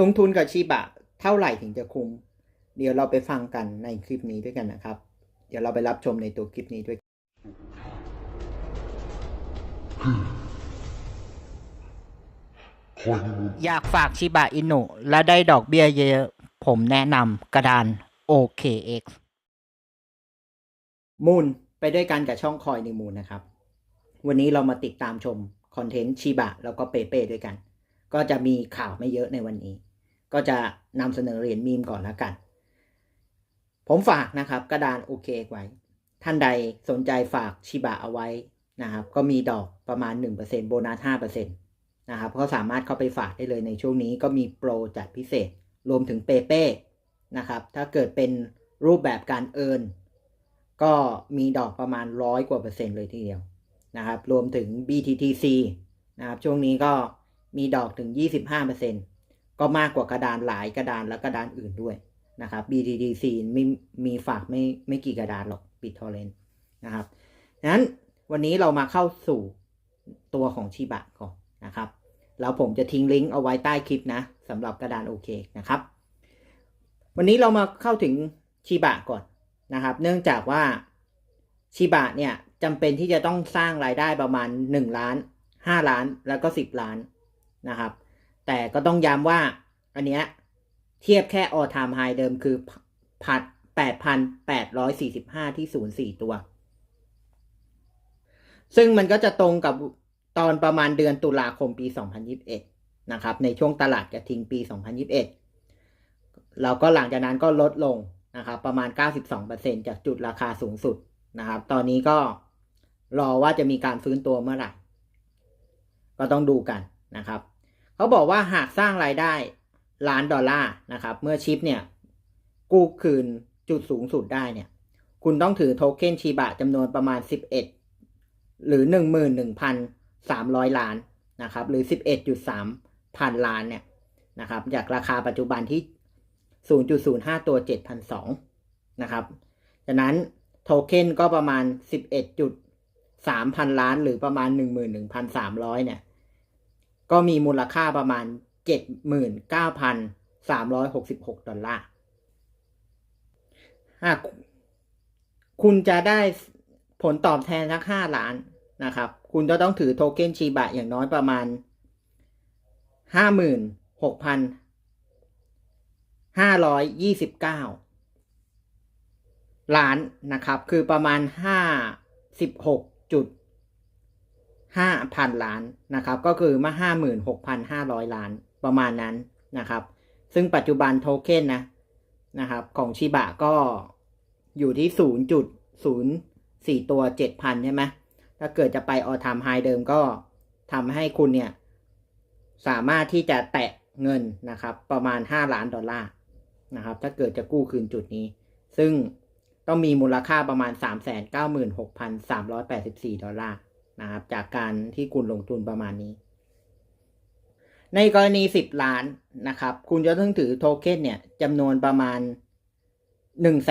ลงทุนกับชีบะเท่าไหร่ถึงจะคุ้ม เดี๋ยวเราไปฟังกันในคลิปนี้ด้วยกันนะครับ เดี๋ยวเราไปรับชมในตัวคลิปนี้ด้วย อยากฝากชิบะอินุและได้ดอกเบี้ยเยอะๆผมแนะนำกระดาน OKX มูลไปด้วยกันกับช่องคอยในมูลนะครับ วันนี้เรามาติดตามชม คอนเทนต์ชิบะแล้วก็เปเป้ด้วยกัน ก็จะมีข่าวไม่เยอะในวันนี้ ก็จะนำเสนอเหรียญมีมก่อนล้วกัน ผมฝากนะครับ กระดาน OK ไว้ ท่านใดสนใจฝากชิบะเอาไว้นะครับ ก็มีดอกประมาณ 1%โบนัส5%นะครับก็สามารถเข้าไปฝากได้เลยในช่วงนี้ก็มีโปรจัดพิเศษ รวมถึงเปเป้นะครับ ถ้าเกิดเป็นรูปแบบการเอินก็มีดอกประมาณร้อยกว่าเปอร์เซ็นต์เลยทีเดียวนะครับ รวมถึง BTTC นะครับ ช่วงนี้ก็ มีดอกถึง 25%ก็มากกว่ากระดานหลายกระดานและกระดานอื่นด้วยนะครับ BTTC ไม่มีฝากไม่ไม่กี่กระดานหรอกปิดทอร์เรนนะครับนั้นวันนี้เรามาเข้าสู่ตัวของชิบะก่อนนะครับ แล้วผมจะทิ้งลิงก์เอาไว้ใต้คลิปนะสำหรับกระดานโอเคนะครับ วันนี้เรามาเข้าถึงชิบะก่อนนะครับ เนื่องจากว่าชิบะเนี่ยจำเป็นที่จะต้องสร้างรายได้ประมาณ 1 ล้าน 5 ล้านแล้วก็ 10 ล้าน นะครับ แต่ก็ต้องย้ำว่าอันเนี้ยเทียบแค่ all time high เดิมคือพัด8,845ที่04ตัว ซึ่งมันก็จะตรงกับตอนประมาณเดือนตุลาคมปี 2021 นะครับ ในช่วงตลาดกระทิงปี 2021 เราก็หลังจากนั้นก็ลดลงนะครับ ประมาณ 92%จากจุดราคาสูงสุดนะครับ ตอนนี้ก็รอว่าจะมีการฟื้นตัวเมื่อไหร่ ก็ต้องดูกันนะครับ เขาบอกว่าหากสร้างรายได้ล้านดอลลาร์นะครับ เมื่อชิปเนี่ย กู้คืนจุดสูงสุดได้เนี่ย คุณต้องถือโทเค็นชีบะจำนวนประมาณ 11 หรือ 11,300 ล้านนะครับ หรือ 11.3 พันล้านเนี่ยนะครับ จากราคาปัจจุบันที่ 0.05 ตัว 7,200 นะครับจากนั้นโทเค็นก็ประมาณ 11.3 พันล้าน หรือประมาณ 11,300 เนี่ย ก็มีมูลค่าประมาณ 79,366 ดอลลาร์ หากคุณจะได้ผลตอบแทนทั้ง5ล้านนะครับ คุณจะต้องถือโทเค็นชีบะอย่างน้อยประมาณ 56,529 ล้านนะครับ คือประมาณ 56.5 5,000 ล้านนะครับ ก็คือมา 56,500 ล้านประมาณนั้นนะครับ ซึ่งปัจจุบันโทเค็นนะนะครับ ของชิบะก็อยู่ที่ 0.04 ตัว 7,000 ใช่ไหมถ้าเกิดจะไปออทามไฮเดิมก็ทำให้คุณเนี่ย สามารถที่จะแตะเงินนะครับ ประมาณ 5 ล้านดอลลาร์นะครับ ถ้าเกิดจะกู้คืนจุดนี้ ซึ่งต้องมีมูลค่าประมาณ 396,384 ดอลลาร์ นะครับจากการที่คุณลงทุนประมาณนี้ ในกรณี 10 ล้านนะครับ คุณจะต้องถือโทเค็นเนี่ยจำนวนประมาณ 1 1 3 0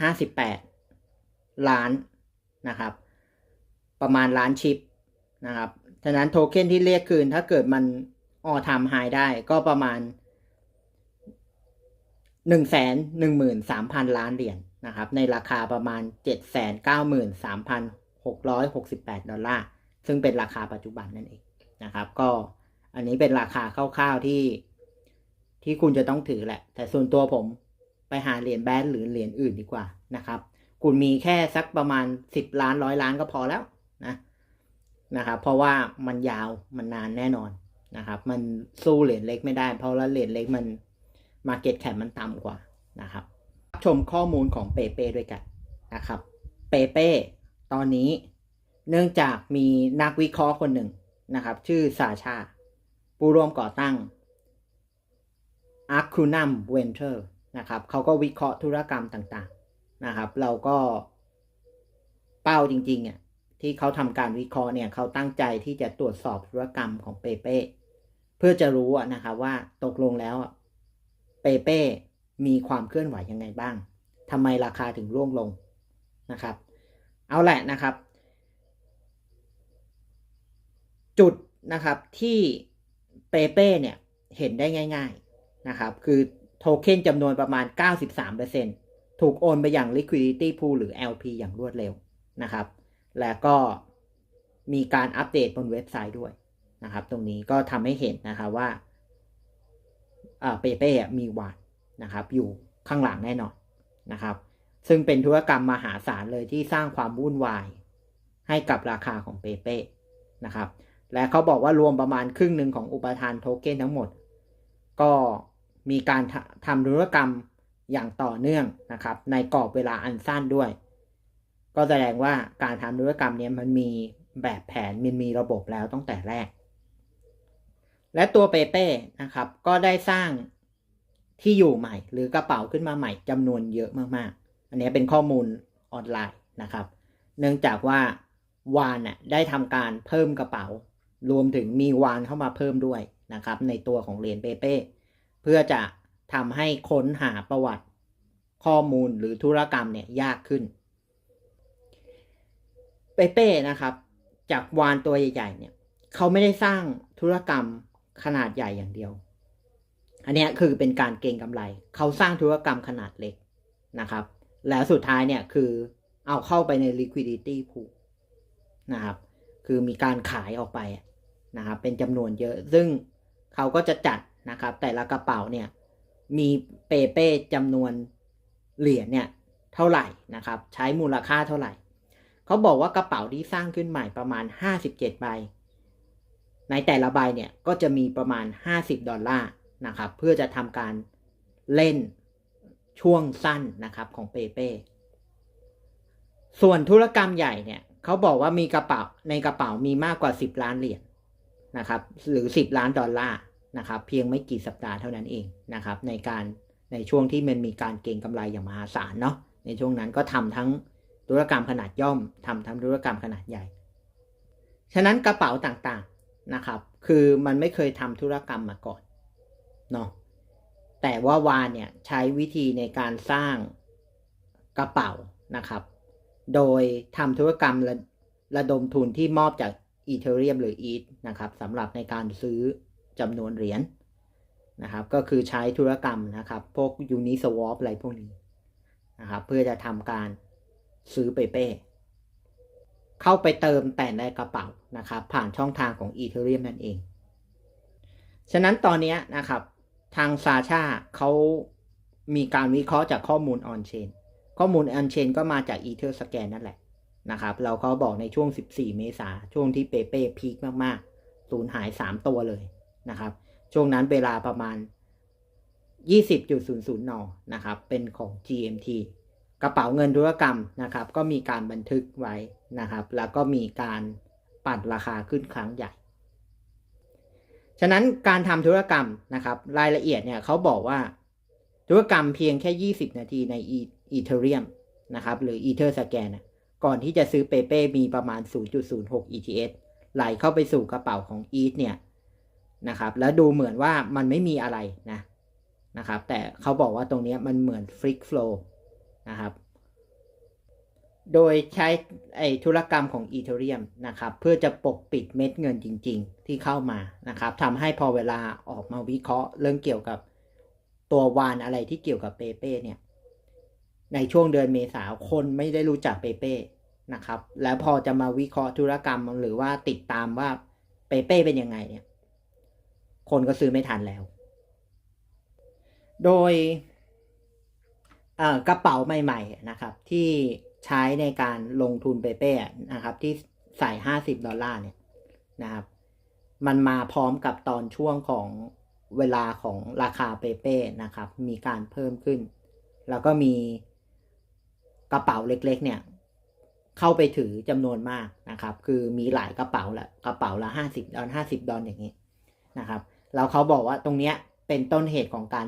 5 8 ล้านนะครับ ประมาณล้านชิปนะครับฉะนั้นโทเค็นที่เรียกคืนถ้าเกิดมันออทำไฮได้ก็ประมาณ1 1 3 0 0 0ล้านเหรียญนะครับ ในราคาประมาณ793,000 668 ดอลลาร์ ซึ่งเป็นราคาปัจจุบันนั่นเองนะครับ ก็อันนี้เป็นราคาคร่าวๆที่ที่คุณจะต้องถือแหละ แต่ส่วนตัวผมไปหาเหรียญแบนหรือเหรียญอื่นดีกว่านะครับ คุณมีแค่สักประมาณ 10 ล้านร้อยล้านก็พอแล้วนะนะครับ เพราะว่ามันยาวมันนานแน่นอนนะครับ มันสู้เหรียญเล็กไม่ได้ เพราะว่าเหรียญเล็กมันมาเก็ตแคปมันต่ำกว่านะครับ ชมข้อมูลของเปเป้ด้วยกันนะครับ เปเป้ ตอนนี้เนื่องจากมีนักวิเคราะห์คนหนึ่งนะครับ ชื่อซาชา ผู้ร่วมก่อตั้ง a r c u n u m Venture นะครับเขาก็วิเคราะห์ธุรกรรมต่างๆนะครับ เราก็เป้าจริงๆอะที่เขาทำการวิเคราะห์เนี่ยเขาตั้งใจที่จะตรวจสอบธุรกรรมของเปเป้เพื่อจะรู้นะครับว่าตกลงแล้วเปเป้มีความเคลื่อนไหวยังไงบ้างทำไมราคาถึงร่วงลงนะครับ เอาแหละนะครับ จุดนะครับที่เปเป้เนี่ยเห็นได้ง่าย ๆนะครับ คือโทเค็นจำนวนประมาณ 93%ถูกโอนไปอย่าง liquidity pool หรือ LP อย่างรวดเร็วนะครับ และก็มีการอัปเดตบนเว็บไซต์ด้วยนะครับ ตรงนี้ก็ทำให้เห็นนะครับว่าเปเป้มีวานนะครับ อยู่ข้างหลังแน่นอนนะครับ ซึ่งเป็นธุรกรรมมหาศาลเลยที่สร้างความวุ่นวาย ให้กับราคาของเปเป้นะครับ และเขาบอกว่ารวมประมาณครึ่งหนึ่งของอุปทานโทเค็นทั้งหมด ก็มีการทำธุรกรรมอย่างต่อเนื่องนะครับ ในกรอบเวลาอันสั้นด้วย ก็แสดงว่าการทำธุรกรรมนี้มันมีแบบแผนมันมีระบบแล้วตั้งแต่แรก และตัวเปเป้นะครับ ก็ได้สร้างที่อยู่ใหม่ หรือกระเป๋าขึ้นมาใหม่จำนวนเยอะมากๆ นนี้เป็นข้อมูลออนไลน์นะครับ เนื่องจากว่าวานน่ะได้ทำการเพิ่มกระเป๋า รวมถึงมีวานเข้ามาเพิ่มด้วยนะครับ ในตัวของเหรียญเปเป้เพื่อจะทำให้ค้นหาประวัติข้อมูลหรือธุรกรรมเนี่ยยากขึ้น เปเป้นะครับ จากวานตัวใหญ่ๆเนี่ยเขาไม่ได้สร้างธุรกรรมขนาดใหญ่อย่างเดียว อันนี้คือเป็นการเก็งกำไร เขาสร้างธุรกรรมขนาดเล็กนะครับ แล้วสุดท้ายเนี่ยคือเอาเข้าไปใน liquidity pool นะครับ คือมีการขายออกไปนะครับ เป็นจำนวนเยอะ ซึ่งเขาก็จะจัดนะครับ แต่ละกระเป๋าเนี่ย มีเปเป้จำนวนเหรียญเนี่ย เท่าไหร่นะครับ ใช้มูลค่าเท่าไหร่ เขาบอกว่ากระเป๋าที่สร้างขึ้นใหม่ประมาณ 57 ใบ ในแต่ละใบเนี่ย ก็จะมีประมาณ 50 ดอลลาร์นะครับ เพื่อจะทำการเล่น ช่วงสั้นนะครับของเปเป้ส่วนธุรกรรมใหญ่เนี่ยเขาบอกว่ามีกระเป๋าในกระเป๋ามีมากกว่า 10 ล้านเหรียญนะครับ หรือ 10 ล้านดอลลาร์นะครับ เพียงไม่กี่สัปดาห์เท่านั้นเองนะครับ ในการในช่วงที่มันมีการเก็งกำไรอย่างมหาศาลเนาะในช่วงนั้นก็ทำทั้งธุรกรรมขนาดย่อมทำทั้งธุรกรรมขนาดใหญ่ ฉะนั้นกระเป๋าต่างๆนะครับ คือมันไม่เคยทำธุรกรรมมาก่อนเนาะ แต่ว่าวานเนี่ยใช้วิธีในการสร้างกระเป๋านะครับ โดยทำธุรกรรมระระดมทุนที่มอบจากอีเทเรียมหรืออีทนะครับสำหรับในการซื้อจำนวนเหรียญนะครับ ก็คือใช้ธุรกรรมนะครับ พวกยูนิสวอปอะไรพวกนี้นะครับ เพื่อจะทำการซื้อเปเป้เข้าไปเติมแต่ในกระเป๋านะครับ ผ่านช่องทางของอีเทเรียมนั่นเอง ฉะนั้นตอนนี้นะครับ ทางซาชาเขามีการวิเคราะห์จากข้อมูลออนเชนข้อมูลออนเชนก็มาจากอีเทอร์สแกนนั่นแหละนะครับ เราเขาบอกในช่วง 14 เมษาช่วงที่เปเป้พีคมากๆสูญหาย 3 ตัวเลยนะครับ ช่วงนั้นเวลาประมาณ 20.00 น นะครับ เป็นของ GMT กระเป๋าเงินธุรกรรมนะครับ ก็มีการบันทึกไว้นะครับ แล้วก็มีการปั่นราคาขึ้นครั้งใหญ่ ฉะนั้นการทำธุรกรรมนะครับรายละเอียดเนี่ยเขาบอกว่าธุรกรรมเพียงแค่ 20 นาทีในอีเทเรียมนะครับหรืออีเทอร์สแกนก่อนที่จะซื้อเปเป้มีประมาณ 0.06 ETS ไหลเข้าไปสู่กระเป๋าของ e ีทเนี่ยนะครับแล้วดูเหมือนว่ามันไม่มีอะไรนะนะครับแต่เขาบอกว่าตรงนี้มันเหมือนฟลิกโฟลนะครับ โดยใช้ไอธุรกรรมของอีเทเรียมนะครับ เพื่อจะปกปิดเม็ดเงินจริง ๆ ที่เข้ามานะครับทำให้พอเวลาออกมาวิเคราะห์ เรื่องเกี่ยวกับตัววานอะไรที่เกี่ยวกับเปเป้เนี่ย ในช่วงเดือนเมษาคนไม่ได้รู้จักเปเป้นะครับ แล้วพอจะมาวิเคราะห์ธุรกรรมหรือว่าติดตามว่าเปเป้เป็นยังไงเนี่ย คนก็ซื้อไม่ทันแล้ว โดยกระเป๋าใหม่ ๆ นะครับที่ ใช้ในการลงทุนเปเป้นะครับ ที่ใส่ห้าสิบดอลลาร์เนี่ยนะครับ มันมาพร้อมกับตอนช่วงของเวลาของราคาเปเป้นะครับ มีการเพิ่มขึ้น แล้วก็มีกระเป๋าเล็กๆ เนี่ย เข้าไปถือจำนวนมากนะครับ คือมีหลายกระเป๋าละกระเป๋าละห้าสิบดอลห้าสิบดอลอย่างนี้นะครับแล้วเขาบอกว่าตรงเนี้ยเป็นต้นเหตุของการ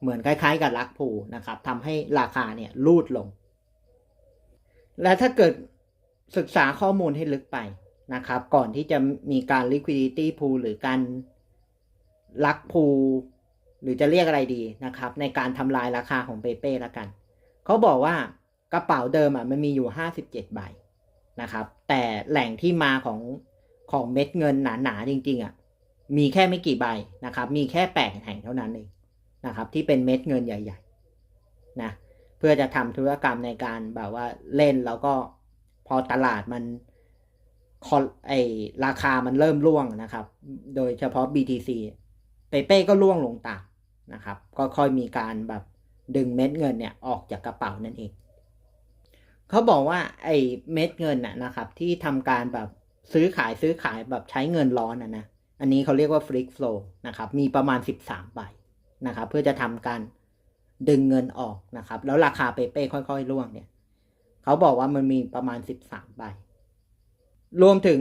เหมือนคล้ายๆ กับลักผูนะครับทำให้ราคาเนี่ยรูดลง และถ้าเกิดศึกษาข้อมูลให้ลึกไปนะครับ ก่อนที่จะมีการ liquidity pool หรือการลักพูหรือจะเรียกอะไรดีนะครับ ในการทำลายราคาของเปเป้ละกัน เขาบอกว่ากระเป๋าเดิมอะมันมีอยู่ 57 ใบนะครับ แต่แหล่งที่มาของของเม็ดเงินหนาๆจริงๆอะมีแค่ไม่กี่ใบนะครับ มีแค่แปดแห่งเท่านั้นเองนะครับ ที่เป็นเม็ดเงินใหญ่ ๆ นะ พื่อจะทำธุรกรรมในการแบบว่าเล่นแล้วก็พอตลาดมันคอไอราคามันเริ่มร่วงนะครับ โดยเฉพาะ BTC เปเป้ก็ร่วงลงตามนะครับ ก็ค่อยมีการแบบดึงเม็ดเงินเนี่ยออกจากกระเป๋านั่นเองเขาบอกว่าไอเม็ดเงินน่ะนะครับ ที่ทำการแบบซื้อขายซื้อขายแบบใช้เงินร้อนนะนะ อันนี้เขาเรียกว่า free flow นะครับ มีประมาณ 13 ใบนะครับ เพื่อจะทำการ ดึงเงินออกนะครับ แล้วราคาเปเป้ค่อยๆร่วงเนี่ยเขาบอกว่ามันมีประมาณ13ใบ รวมถึง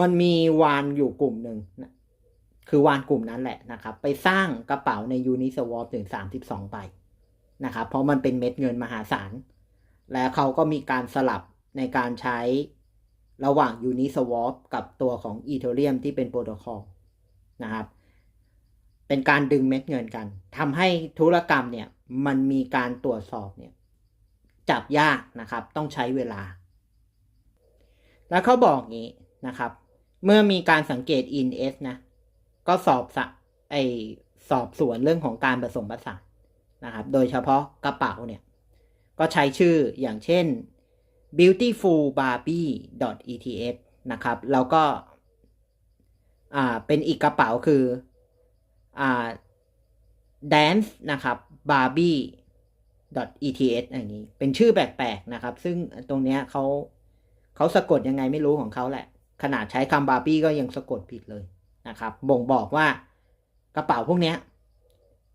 มันมีวานอยู่กลุ่มหนึ่งนะคือวานกลุ่มนั้นแหละนะครับ ไปสร้างกระเป๋าใน Uniswap ถึง32ใบนะครับ เพราะมันเป็นเม็ดเงินมหาศาล และเขาก็มีการสลับในการใช้ระหว่าง Uniswap กับตัวของ Ethereum ที่เป็นโปรโตคอลนะครับ เป็นการดึงเม็ดเงินกันทำให้ธุรกรรมเนี่ยมันมีการตรวจสอบเนี่ยจับยากนะครับ ต้องใช้เวลา แล้วเขาบอกงี้นะครับ เมื่อมีการสังเกต INS นะ ก็สอบสไอสอบสวนเรื่องของการผสมผสานนะครับ โดยเฉพาะกระเป๋าเนี่ย ก็ใช้ชื่ออย่างเช่น beautifulbarbie.eth นะครับ แล้วก็ อ่า เป็นอีกกระเป๋าคือ อ่า dance นะครับ barbie eth อย่างนี้ เป็นชื่อแปลกๆนะครับ ซึ่งตรงเนี้ยเขาเขาสะกดยังไงไม่รู้ของเขาแหละ ขนาดใช้คำบาร์บี้ก็ยังสะกดผิดเลยนะครับ บ่งบอกว่ากระเป๋าพวกเนี้ย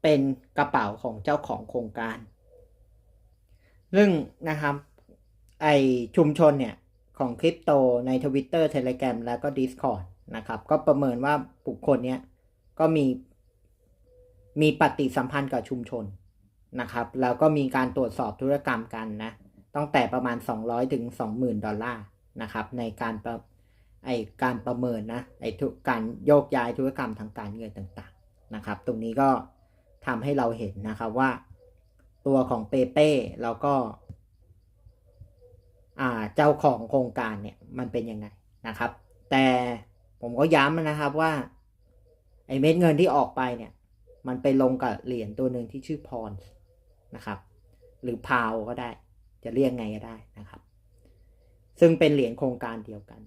เป็นกระเป๋าของเจ้าของโครงการ ซึ่งนะครับ ไอชุมชนเนี่ย ของคริปโตใน Twitter Telegram แล้วก็ Discord นะครับ ก็ประเมินว่าบุคคลเนี้ยก็มี มีปฏิสัมพันธ์กับชุมชนนะครับ แล้วก็มีการตรวจสอบธุรกรรมกันนะตั้งแต่ประมาณ 200 ถึง 20,000 ดอลลาร์นะครับ ในการประไอการประเมินนะไอทุกการโยกย้ายธุรกรรมทางการเงินต่างๆนะครับ ตรงนี้ก็ทำให้เราเห็นนะครับว่า ตัวของเปเป้แล้วก็อ่าเจ้าของโครงการเนี่ยมันเป็นยังไงนะครับ แต่ผมก็ย้ำนะครับว่าไอเม็ดเงินที่ออกไปเนี่ย มันไปลงกับเหรียญตัวหนึ่งที่ชื่อพรนะครับ หรือพาวก็ได้ จะเรียกไงก็ได้นะครับ ซึ่งเป็นเหรียญโครงการเดียวกัน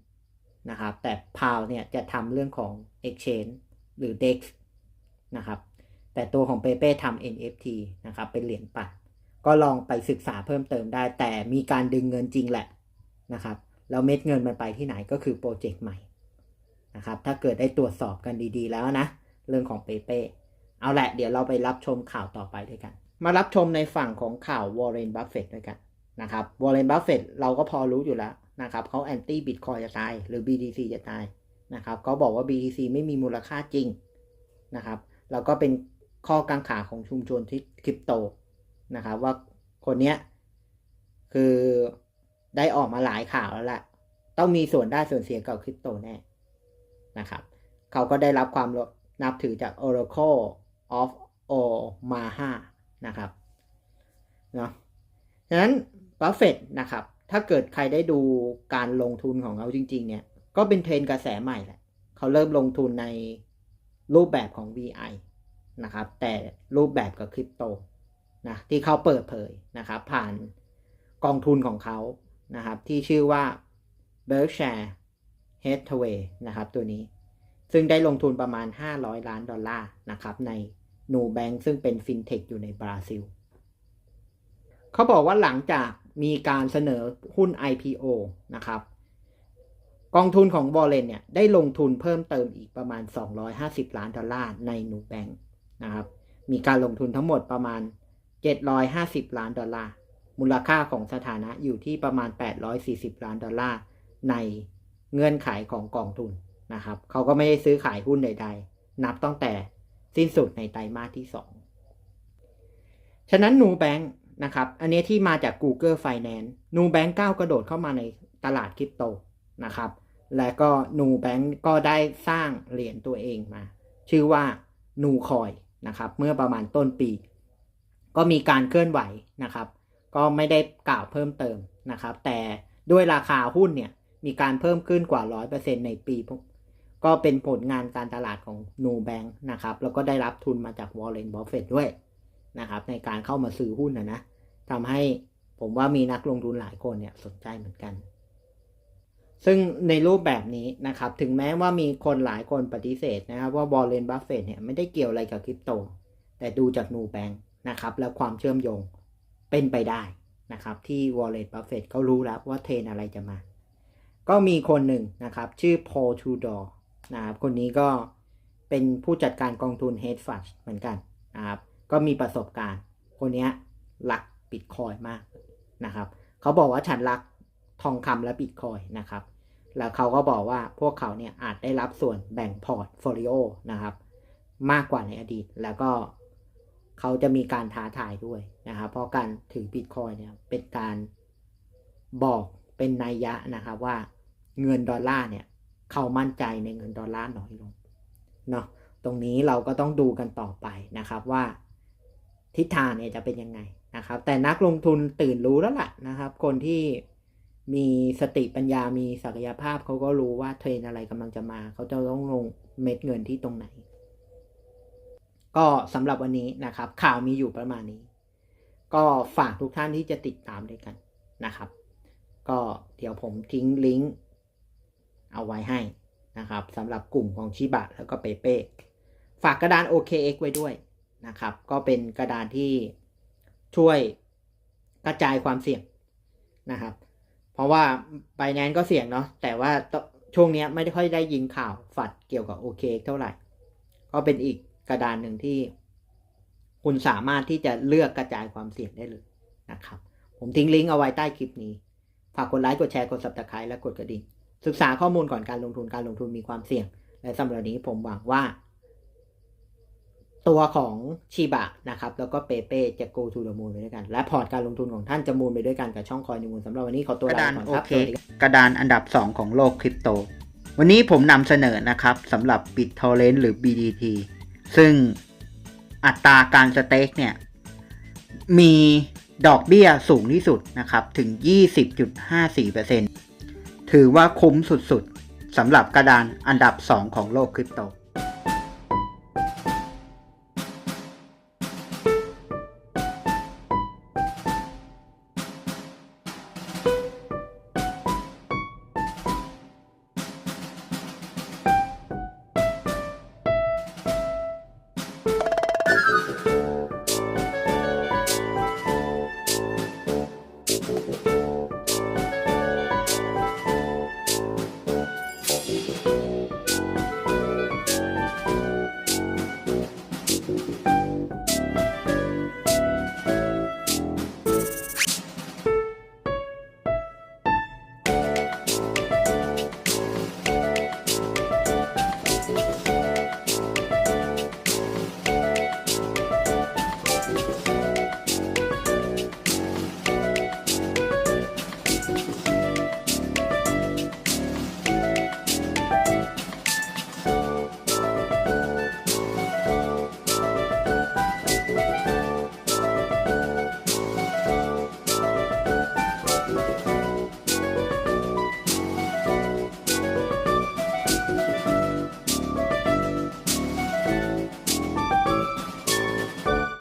นะครับ แต่พาวเนี่ยจะทำเรื่องของ Exchange หรือ DEX นะครับ แต่ตัวของ p a y p a y ทำ NFT นะครับ เป็นเหรียญปัดก็ลองไปศึกษาเพิ่มเติมได้ แต่มีการดึงเงินจริงแหละนะครับ แล้วเม็ดเงินมันไปที่ไหนก็คือโปรเจกต์ใหม่นะครับ ถ้าเกิดได้ตรวจสอบกันดีๆแล้วนะ เรื่องของ p a y p a y เอาแหละเดี๋ยวเราไปรับชมข่าวต่อไปด้วยกัน มารับชมในฝั่งของข่าววอร์เรนบัฟเฟตด้วยกันนะครับวอร์เรนบัฟเฟตเราก็พอรู้อยู่แล้วนะครับเขาแอนตี้บิตคอยจะตายหรือ BTC จะตายนะครับเขาบอกว่า BTC ไม่มีมูลค่าจริงนะครับแล้วก็เป็นข้อกังขาของชุมชนที่คริปโตนะครับว่าคนเนี้ยคือได้ออกมาหลายข่าวแล้วแหละต้องมีส่วนได้ส่วนเสียกับคริปโตแน่นะครับเขาก็ได้รับความนับถือจาก Oracle of Omaha นะครับเนาะฉะนั้นบัฟเฟตนะครับ ถ้าเกิดใครได้ดูการลงทุนของเขาจริง ๆ เนี่ย ก็เป็นเทรนกระแสใหม่แหละเขาเริ่มลงทุนในรูปแบบของ VI นะครับ แต่รูปแบบกับคริปโตนะที่เขาเปิดเผยนะครับ ผ่านกองทุนของเขานะครับ ที่ชื่อว่า Berkshire Hathaway นะครับ ตัวนี้ ซึ่งได้ลงทุนประมาณ 500 ล้านดอลลาร์นะครับใน นูแบงซึ่งเป็นฟินเทคอยู่ในบราซิล เขาบอกว่าหลังจากมีการเสนอหุ้น IPO นะครับ กองทุนของบอลเลนเนี่ยได้ลงทุนเพิ่มเติมอีกประมาณ 250 ล้านดอลลาร์ในนูแบงนะครับ มีการลงทุนทั้งหมดประมาณ 750 ล้านดอลลาร์ มูลค่าของสถานะอยู่ที่ประมาณ 840 ล้านดอลลาร์ในเงื่อนไขของกองทุนนะครับ เขาก็ไม่ได้ซื้อขายหุ้นใด ๆ นับตั้งแต่ สิ้นสุดในไตรมาสที่ 2 ฉะนั้นนูแบงค์นะครับ อันนี้ที่มาจาก Google Finance นูแบงค์ก้าวกระโดดเข้ามาในตลาดคริปโตนะครับ และก็นูแบงค์ก็ได้สร้างเหรียญตัวเองมา ชื่อว่านูคอยนะครับ เมื่อประมาณต้นปี ก็มีการเคลื่อนไหวนะครับ ก็ไม่ได้กล่าวเพิ่มเติมนะครับ แต่ด้วยราคาหุ้นเนี่ยมีการเพิ่มขึ้นกว่า 100%ในปี ก็เป็นผลงานการตลาดของ No Bank นะครับ แล้วก็ได้รับทุนมาจาก Warren Buffett ด้วยนะครับ ในการเข้ามาซื้อหุ้นนะนะทำให้ผมว่ามีนักลงทุนหลายคนเนี่ยสนใจเหมือนกัน ซึ่งในรูปแบบนี้นะครับ ถึงแม้ว่ามีคนหลายคนปฏิเสธนะครับว่า Warren Buffett เนี่ยไม่ได้เกี่ยวอะไรกับคริปโต แต่ดูจาก No Bank นะครับ แล้วความเชื่อมโยงเป็นไปได้นะครับ ที่ Warren Buffett เขารู้แล้วว่าเทรนอะไรจะมา ก็มีคนหนึ่งนะครับ ชื่อ Paul Tudor นะครับ คนนี้ก็เป็นผู้จัดการกองทุน Hedge Fund เหมือนกันนะครับ ก็มีประสบการณ์ คนนี้รักบิตคอยมากนะครับ เขาบอกว่าฉันรักทองคำและบิตคอยนะครับ แล้วเขาก็บอกว่าพวกเขาเนี่ยอาจได้รับส่วนแบ่งพอร์ตโฟลิโอนะครับ มากกว่าในอดีต แล้วก็เขาจะมีการท้าทายด้วยนะครับ เพราะการถือบิตคอยเนี่ยเป็นการบอกเป็นนัยยะนะครับว่าเงินดอลลาร์เนี่ย เขามั่นใจในเงินดอลลาร์น้อยลงเนาะตรงนี้เราก็ต้องดูกันต่อไปนะครับว่าทิศทางเนี่ยจะเป็นยังไงนะครับ แต่นักลงทุนตื่นรู้แล้วล่ะนะครับ คนที่มีสติปัญญามีศักยภาพเขาก็รู้ว่าเทรนอะไรกำลังจะมา เขาจะต้องลงเม็ดเงินที่ตรงไหน ก็สำหรับวันนี้นะครับ ข่าวมีอยู่ประมาณนี้ ก็ฝากทุกท่านที่จะติดตามด้วยกันนะครับ ก็เดี๋ยวผมทิ้งลิงก์ เอาไว้ให้นะครับสำหรับกลุ่มของชิบะแล้วก็เปเป้ฝากกระดาน OKX ไว้ด้วยนะครับ ก็เป็นกระดานที่ช่วยกระจายความเสี่ยงนะครับ เพราะว่าไบแนนก็เสี่ยงเนาะแต่ว่าช่วงนี้ไม่ได้ค่อยได้ยินข่าวฝัดเกี่ยวกับ OKX เท่าไหร่ ก็เป็นอีกกระดานหนึ่งที่ คุณสามารถที่จะเลือกกระจายความเสี่ยงได้เลยนะครับ ผมทิ้งลิงก์เอาไว้ใต้คลิปนี้ ฝากกดไลค์กดแชร์กด subscribe และกดกระดิ่ง ศึกษาข้อมูลก่อนการลงทุนการลงทุนมีความเสี่ยง และสำหรับนี้ผมหวังว่า ตัวของชีบะนะครับ แล้วก็เปเป้จะ go to the moon ไปด้วยกัน และพอร์ตการลงทุนของท่านจะมูลไปด้วยกันกับช่องคอยในมูลสำหรับวันนี้ขอตัวลาไปก่อนครับสวัสดีครับกระดานอันดับ 2 ของโลกคริปโต วันนี้ผมนำเสนอนะครับสำหรับ BitTorrent หรือ BDT ซึ่งอัตราการสเต็กเนี่ยมีดอกเบี้ยสูงที่สุดนะครับ ถึง 20.54% ถือว่าคุ้มสุดๆสำหรับกระดานอันดับ 2 ของโลกคริปโต